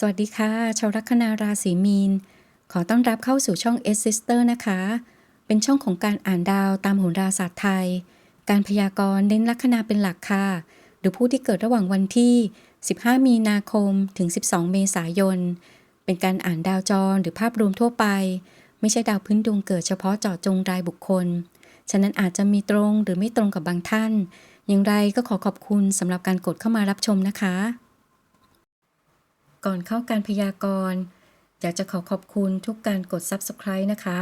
สวัสดีค่ะ ชาวลัคนาราศีมีน ขอต้อนรับเข้าสู่ช่อง S Sister นะคะ เป็นช่องของการอ่านดาวตามโหราศาสตร์ไทย การพยากรณ์เน้นลัคนาเป็นหลักค่ะ หรือผู้ที่เกิดระหว่างวันที่ 15 มีนาคมถึง 12 เมษายน เป็นการอ่านดาวจรหรือภาพรวมทั่วไป ไม่ใช่ดาวพื้นดวงเกิดเฉพาะเจาะจงรายบุคคล ฉะนั้นอาจจะมีตรงหรือไม่ตรงกับบางท่าน อย่างไรก็ขอขอบคุณสำหรับการกดเข้ามารับชมนะคะ ก่อนเข้าการพยากรณ์ อยากจะขอขอบคุณทุกการกด Subscribe นะคะ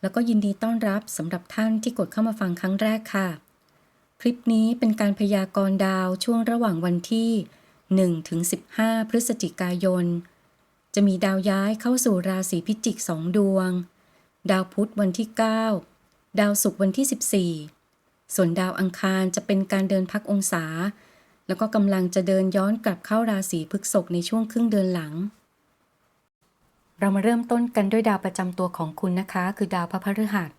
แล้วก็ยินดีต้อนรับสำหรับท่านที่กดเข้ามาฟังครั้งแรกค่ะ คลิปนี้เป็นการพยากรณ์ดาวช่วงระหว่างวันที่ 1 ถึง 15 พฤศจิกายน จะมีดาวย้ายเข้าสู่ราศีพิจิก2ดวง ดาวพุธวันที่ 9 ดาวศุกร์วันที่ 14 ส่วนดาวอังคารจะเป็นการเดินพักองศา แล้วก็กำลังจะเดินย้อนกลับเข้าราศีพฤษภในช่วงครึ่งเดือนหลัง เรามาเริ่มต้นกันด้วยดาวประจำตัวของคุณนะคะ คือดาวพระพฤหัส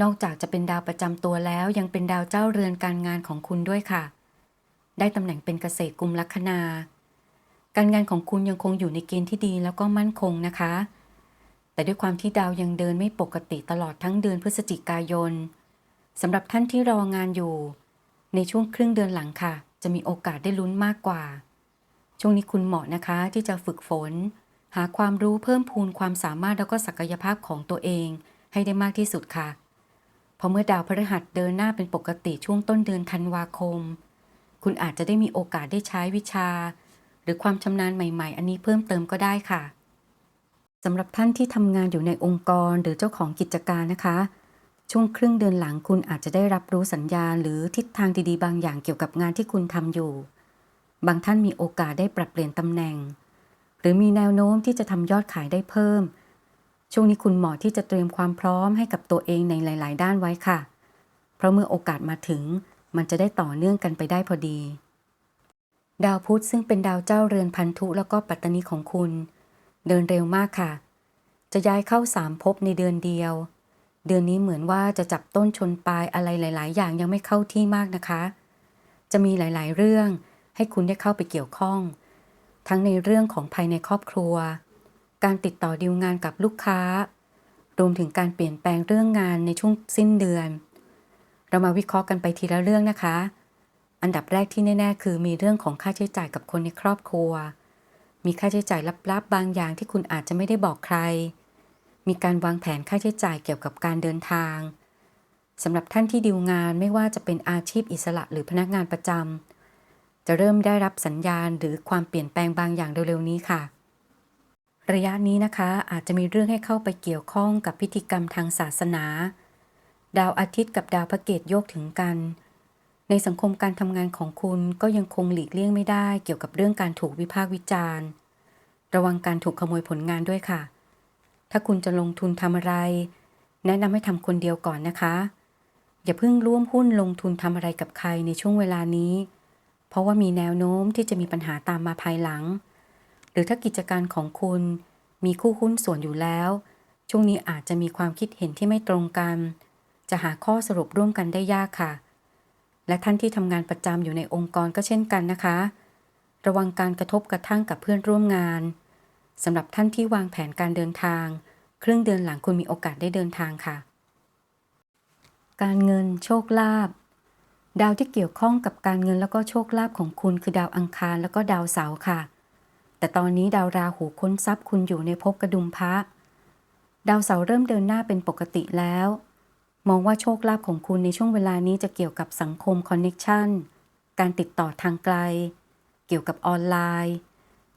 นอกจากจะเป็นดาวประจำตัวแล้วยังเป็นดาวเจ้าเรือนการงานของคุณด้วยค่ะ ได้ตำแหน่งเป็นเกษตรกุมลัคนา การงานของคุณยังคงอยู่ในเกณฑ์ที่ดีแล้วก็มั่นคงนะคะ แต่ด้วยความที่ดาวยังเดินไม่ปกติตลอดทั้งเดือนพฤศจิกายนสำหรับท่านที่รองานอยู่ ในช่วงครึ่งเดือนหลังค่ะ จะมีโอกาสได้ลุ้นมากกว่า ช่วงนี้คุณเหมาะนะคะที่จะฝึกฝน หาความรู้เพิ่มพูนความสามารถแล้วก็ศักยภาพของตัวเองให้ได้มากที่สุดค่ะ เพราะเมื่อดาวพฤหัสเดินหน้าเป็นปกติช่วงต้นเดือนธันวาคม คุณอาจจะได้มีโอกาสได้ใช้วิชา หรือความชำนาญใหม่ ๆ อันนี้เพิ่มเติมก็ได้ค่ะสำหรับท่านที่ทำงานอยู่ในองค์กรหรือเจ้าของกิจการนะคะ ช่วงครึ่งเดือนหลังคุณอาจจะได้รับรู้สัญญาณหรือทิศทางดีๆ บางอย่างเกี่ยวกับงานที่คุณทำอยู่ บางท่านมีโอกาสได้ปรับเปลี่ยนตำแหน่ง หรือมีแนวโน้มที่จะทำยอดขายได้เพิ่ม ช่วงนี้คุณเหมาะที่จะเตรียมความพร้อมให้กับตัวเองในหลาย ๆ ด้านไว้ค่ะ เพราะเมื่อโอกาสมาถึง มันจะได้ต่อเนื่องกันไปได้พอดี ดาวพุธซึ่งเป็นดาวเจ้าเรือนพันธุแล้วก็ปัตตานีของคุณ เดินเร็วมากค่ะ จะย้ายเข้าสามภพในเดือนเดียว เดือนนี้เหมือนว่าจะจับต้นชนปลายอะไรหลาย ๆ อย่างยังไม่เข้าที่มากนะคะ จะมีหลาย ๆ เรื่องให้คุณได้เข้าไปเกี่ยวข้อง ทั้งในเรื่องของภายในครอบครัว การติดต่อดีลงานกับลูกค้า รวมถึงการเปลี่ยนแปลงเรื่องงานในช่วงสิ้นเดือน เรามาวิเคราะห์กันไปทีละเรื่องนะคะ อันดับแรกที่แน่ ๆ คือมีเรื่องของค่าใช้จ่ายกับคนในครอบครัว มีค่าใช้จ่ายลับ ๆ บางอย่างที่คุณอาจจะไม่ได้บอกใคร มีการวางแผนค่าใช้จ่ายเกี่ยวกับการเดินทางสำหรับท่านที่ดีลงานไม่ว่าจะเป็นอาชีพอิสระหรือพนักงานประจำจะเริ่มได้รับสัญญาณหรือความเปลี่ยนแปลงบางอย่างเร็วๆนี้ค่ะ ระยะนี้นะคะอาจจะมีเรื่องให้เข้าไปเกี่ยวข้องกับพิธีกรรมทางศาสนา ดาวอาทิตย์กับดาวพระเกตโยกถึงกัน ในสังคมการทำงานของคุณก็ยังคงหลีกเลี่ยงไม่ได้ เกี่ยวกับเรื่องการถูกวิพากษ์วิจารณ์ ระวังการถูกขโมยผลงานด้วยค่ะ ถ้าคุณจะลงทุนทำอะไร แนะนำให้ทำคนเดียวก่อนนะคะ อย่าเพิ่งร่วมหุ้นลงทุนทำอะไรกับใครในช่วงเวลานี้ เพราะว่ามีแนวโน้มที่จะมีปัญหาตามมาภายหลัง หรือถ้ากิจการของคุณมีคู่หุ้นส่วนอยู่แล้ว ช่วงนี้อาจจะมีความคิดเห็นที่ไม่ตรงกัน จะหาข้อสรุปร่วมกันได้ยากค่ะ และท่านที่ทำงานประจำอยู่ในองค์กรก็เช่นกันนะคะ ระวังการกระทบกระทั่งกับเพื่อนร่วมงาน สำหรับท่านที่วางแผนการเดินทาง ครึ่งเดือนหลังคุณมีโอกาสได้เดินทางค่ะ การเงินโชคลาภดาวที่เกี่ยวข้องกับการเงินแล้วก็โชคลาภของคุณคือดาวอังคารแล้วก็ดาวเสาร์ค่ะ แต่ตอนนี้ดาวราหูค้นทรัพย์คุณอยู่ในภพกระดุมพระ ดาวเสาร์เริ่มเดินหน้าเป็นปกติแล้ว มองว่าโชคลาภของคุณในช่วงเวลานี้จะเกี่ยวกับสังคมคอนเน็ชันการติดต่อทางไกล เกี่ยวกับออนไลน์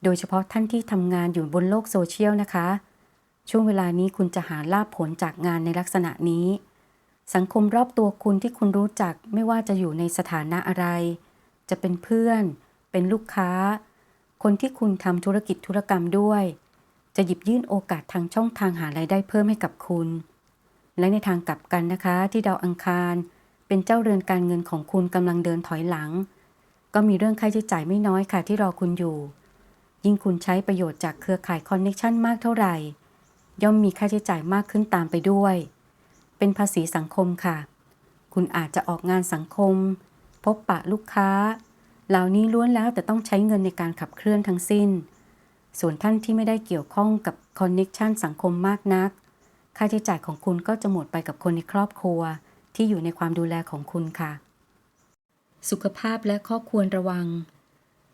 โดยเฉพาะท่านที่ทำงานอยู่บนโลกโซเชียลนะคะ ช่วงเวลานี้คุณจะหาลาภผลจากงานในลักษณะนี้ สังคมรอบตัวคุณที่คุณรู้จักไม่ว่าจะอยู่ในสถานะอะไร จะเป็นเพื่อน เป็นลูกค้า คนที่คุณทำธุรกิจธุรกรรมด้วย จะหยิบยื่นโอกาสทางช่องทางหารายได้เพิ่มให้กับคุณ และในทางกลับกันนะคะ ที่ดาวอังคาร เป็นเจ้าเรือนการเงินของคุณกำลังเดินถอยหลัง ก็มีเรื่องค่าใช้จ่ายไม่น้อยค่ะที่รอคุณอยู่ ยิ่งคุณใช้ประโยชน์จากเครือข่ายคอนเน็ชันมากเท่าไหร่ ย่อมมีค่าใช้จ่ายมากขึ้นตามไปด้วย เป็นภาษีสังคมค่ะ คุณอาจจะออกงานสังคม พบปะลูกค้า เหล่านี้ล้วนแล้วแต่ต้องใช้เงินในการขับเคลื่อนทั้งสิ้น ส่วนท่านที่ไม่ได้เกี่ยวข้องกับคอนเน็ชันสังคมมากนัก ค่าใช้จ่ายของคุณก็จะหมดไปกับคนในครอบครัว ที่อยู่ในความดูแลของคุณค่ะ สุขภาพและข้อควรระวัง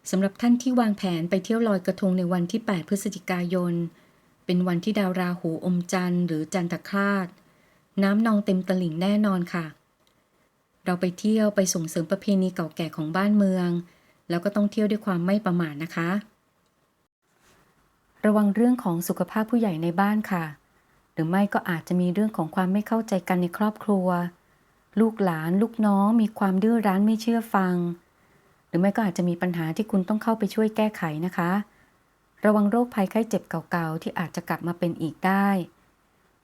สำหรับท่านที่วางแผนไปเที่ยวลอยกระทงในวันที่ 8 พฤศจิกายน เป็นวันที่ดาวราหูอมจันทร์หรือจันทคราชน้ำนองเต็มตลิ่งแน่นอนค่ะ เราไปเที่ยวไปส่งเสริมประเพณีเก่าแก่ของบ้านเมือง แล้วก็ต้องเที่ยวด้วยความไม่ประมาทนะคะ ระวังเรื่องของสุขภาพผู้ใหญ่ในบ้านค่ะ หรือไม่ก็อาจจะมีเรื่องของความไม่เข้าใจกันในครอบครัว ลูกหลานลูกน้องมีความดื้อรั้นไม่เชื่อฟัง รือไม่ก็อาจจะมีปัญหาที่คุณต้องเข้าไปช่วยแก้ไขนะคะ ระวังโรคภัยไข้เจ็บเก่าๆ ที่อาจจะกลับมาเป็นอีกได้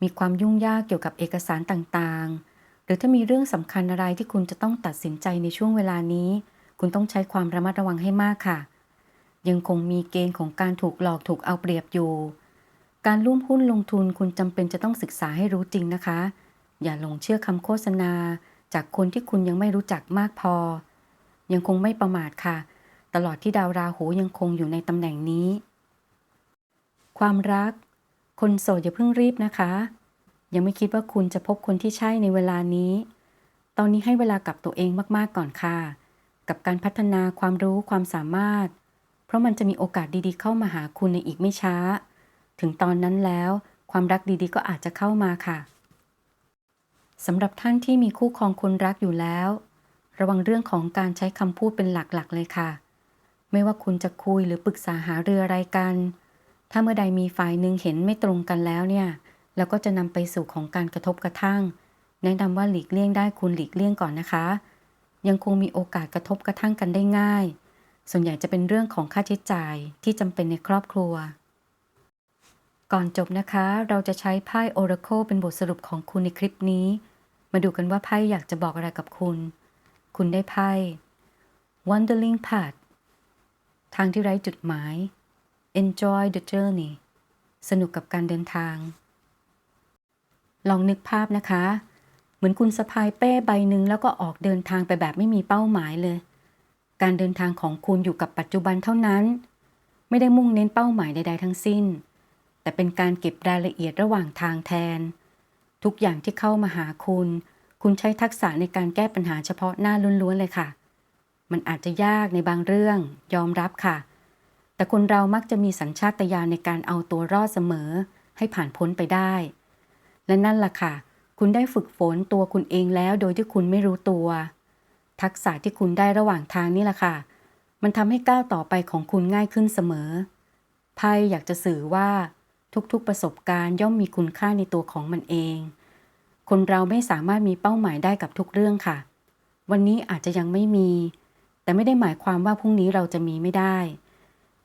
มีความยุ่งยากเกี่ยวกับเอกสารต่างๆ หรือถ้ามีเรื่องสำคัญอะไรที่คุณจะต้องตัดสินใจในช่วงเวลานี้ คุณต้องใช้ความระมัดระวังให้มากค่ะ ยังคงมีเกณฑ์ของการถูกหลอกถูกเอาเปรียบอยู่ การร่วมหุ้นลงทุนคุณจำเป็นจะต้องศึกษาให้รู้จริงนะคะ อย่าหลงเชื่อคำโฆษณา จากคนที่คุณยังไม่รู้จักมากพอ ยังคงไม่ประมาทค่ะ ตลอดที่ดาวราหูยังคงอยู่ในตำแหน่งนี้ ความรัก คนโสดอย่าเพิ่งรีบนะคะ ยังไม่คิดว่าคุณจะพบคนที่ใช่ในเวลานี้ ตอนนี้ให้เวลากับตัวเองมากๆก่อนค่ะ กับการพัฒนาความรู้ความสามารถ เพราะมันจะมีโอกาสดีๆ เข้ามาหาคุณในอีกไม่ช้า ถึงตอนนั้นแล้ว ความรักดีๆ ก็อาจจะเข้ามาค่ะสำหรับท่านที่มีคู่ครองคนรักอยู่แล้ว ระวังเรื่องของการใช้คำพูดเป็นหลักๆเลยค่ะ ไม่ว่าคุณจะคุยหรือปรึกษาหาเรืออะไรกัน ถ้าเมื่อใดมีฝ่ายหนึ่งเห็นไม่ตรงกันแล้วเนี่ยแล้วก็จะนำไปสู่ของการกระทบกระทั่ง แนะนำว่าหลีกเลี่ยงได้คุณหลีกเลี่ยงก่อนนะคะ ยังคงมีโอกาสกระทบกระทั่งกันได้ง่าย ส่วนใหญ่จะเป็นเรื่องของค่าใช้จ่ายที่จำเป็นในครอบครัว ก่อนจบนะคะ เราจะใช้ไพ่ Oracle เป็นบทสรุปของคุณในคลิปนี้ มาดูกันว่าไพ่อยากจะบอกอะไรกับคุณ คุณได้ไพ่ Wandering Path ทางที่ไร้จุดหมาย Enjoy the journey สนุกกับการเดินทาง ลองนึกภาพนะคะ เหมือนคุณสะพายเป้ใบหนึ่งแล้วก็ออกเดินทางไปแบบไม่มีเป้าหมายเลย การเดินทางของคุณอยู่กับปัจจุบันเท่านั้น ไม่ได้มุ่งเน้นเป้าหมายใดๆทั้งสิ้น แต่เป็นการเก็บรายละเอียดระหว่างทางแทน ทุกอย่างที่เข้ามาหาคุณ คุณใช้ทักษะในการแก้ปัญหาเฉพาะหน้าล้วนๆเลยค่ะ มันอาจจะยากในบางเรื่องยอมรับค่ะ แต่คนเรามักจะมีสัญชาตญาณในการเอาตัวรอดเสมอ ให้ผ่านพ้นไปได้ และนั่นล่ะค่ะ คุณได้ฝึกฝนตัวคุณเองแล้วโดยที่คุณไม่รู้ตัว ทักษะที่คุณได้ระหว่างทางนี่แหละค่ะ มันทำให้ก้าวต่อไปของคุณง่ายขึ้นเสมอไพ่อยากจะสื่อว่าทุกๆประสบการณ์ย่อมมีคุณค่าในตัวของมันเอง คนเราไม่สามารถมีเป้าหมายได้กับทุกเรื่องค่ะ วันนี้อาจจะยังไม่มี แต่ไม่ได้หมายความว่าพรุ่งนี้เราจะมีไม่ได้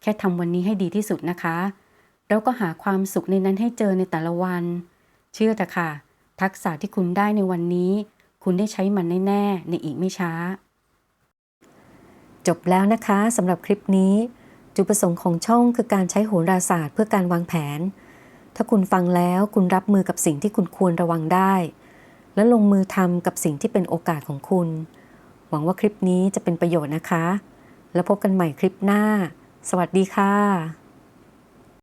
แค่ทำวันนี้ให้ดีที่สุดนะคะแล้วก็หาความสุขในนั้นให้เจอในแต่ละวัน เชื่อเถอะค่ะ ทักษะที่คุณได้ในวันนี้ คุณได้ใช้มันแน่ๆในอีกไม่ช้า จบแล้วนะคะสำหรับคลิปนี้ จุดประสงค์ของช่องคือการใช้โหราศาสตร์เพื่อการวางแผน ถ้าคุณฟังแล้วคุณรับมือกับสิ่งที่คุณควรระวังได้ และลงมือทำกับสิ่งที่เป็นโอกาสของคุณ หวังว่าคลิปนี้จะเป็นประโยชน์นะคะ แล้วพบกันใหม่คลิปหน้า สวัสดีค่ะ